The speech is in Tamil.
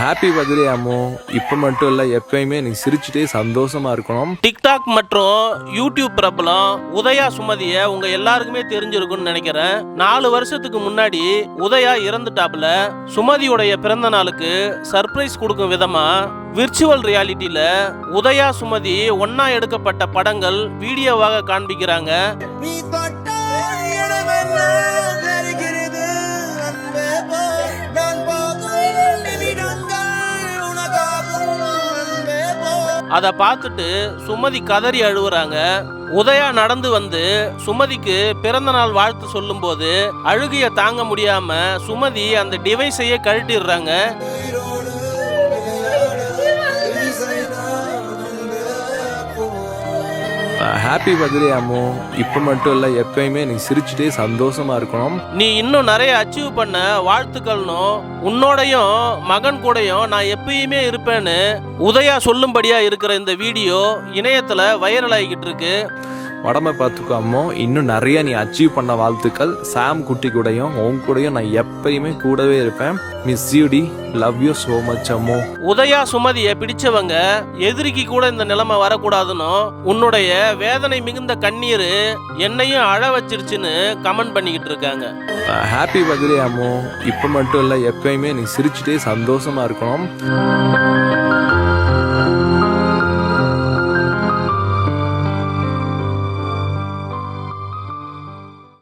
Happy birthday Ammu. இப்போ மட்டும் இல்லை எப்பயுமே நீ சிரிச்சுட்டே சந்தோஷமா இருக்கணும். டிக்டாக் மற்றும் யூடியூப் பிரபலம் உதயா சுமதிய உங்க எல்லாருக்குமே தெரிஞ்சிருக்கும்னு நினைக்கிறேன். நாலு வருஷத்துக்கு முன்னாடி உதயா இறந்துட்டாப்புல. சுமதியுடைய பிறந்த நாளுக்கு சர்ப்ரைஸ் கொடுக்கும் விதமா விர்ச்சுவல் ரியாலிட்டியில உதயா சுமதி ஒன்னா எடுக்கப்பட்ட படங்கள் வீடியோவாக காண்பிக்கிறாங்க. அதை பார்த்துட்டு சுமதி கதறி அழுவுறாங்க. உதயா நடந்து வந்து சுமதிக்கு பிறந்த நாள் வாழ்த்து சொல்லும்போது அழுகைய தாங்க முடியாம சுமதி அந்த டிவைஸையே கழட்டிடுறாங்க. Happy birthday Ammu. இப்போ மட்டும் இல்லை எப்பயுமே நீ சிரிச்சுட்டே சந்தோஷமா இருக்கணும். நீ இன்னும் நிறைய அச்சீவ் பண்ண வாழ்த்துக்கள்னும் உன்னோடையும் மகன் கூடயும் நான் எப்பயுமே இருப்பேன்னு உதயா சொல்லும்படியா இருக்கிற இந்த வீடியோ இணையத்தில் வைரல் ஆகிக்கிட்டு இருக்கு. உடம்ப பார்த்துக்கோ அம்மோ இன்னும் நிறைய நீ அச்சீவ் பண்ண வாழ்த்துக்கள். சாம் குட்டி கூடயும் உன் கூடயும் நான் எப்பயுமே கூடவே இருப்பேன். மிஸ் யூடி லவ் யூ so மச் அம்மோ. உதயா சுமதியை பிடிச்சவங்க எதிரிக்கு கூட இந்த நிலைமை வரக்கூடாதுன்னு உன்னுடைய வேதனை மிகுந்த கண்ணீர் என்னையும் அழ வச்சிருச்சுன்னு கமெண்ட் பண்ணிக்கிட்டு இருக்காங்க. ஹாப்பி பர்த்டே அம்மோ. இப்போ மட்டும் இல்லை எப்பயுமே நீ சிரிச்சுட்டே சந்தோஷமா இருக்கணும்.